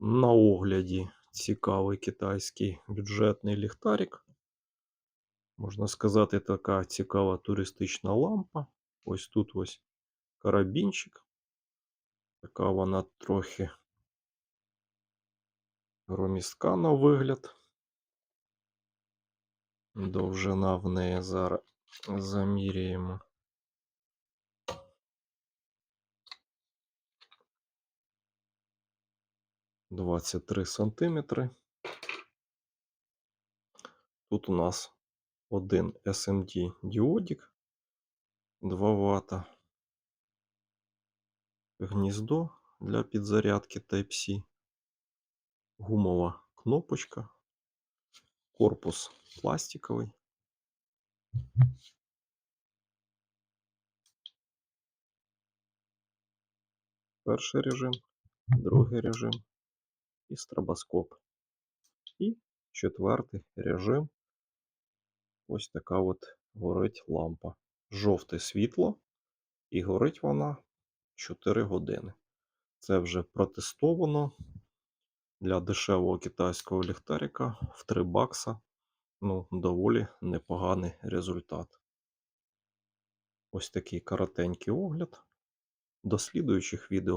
На огляді цікавий китайський бюджетний ліхтарик. Можна сказати, така цікава туристична лампа. Ось тут ось карабінчик. Така вона трохи громістка на вигляд. Довжина в неї зараз заміряємо. Двадцять три сантиметри. Тут у нас один SMD діодик 2 Вт. Гніздо для підзарядки Type-C. Гумова кнопочка. Корпус пластиковий. Перший режим, другий режим і стробоскоп. І четвертий режим. Ось така от горить лампа. Жовте світло, і горить вона 4 години. Це вже протестовано для дешевого китайського ліхтарика в 3 бакса. Ну, доволі непоганий результат. Ось такий коротенький огляд. До слідуючих відео.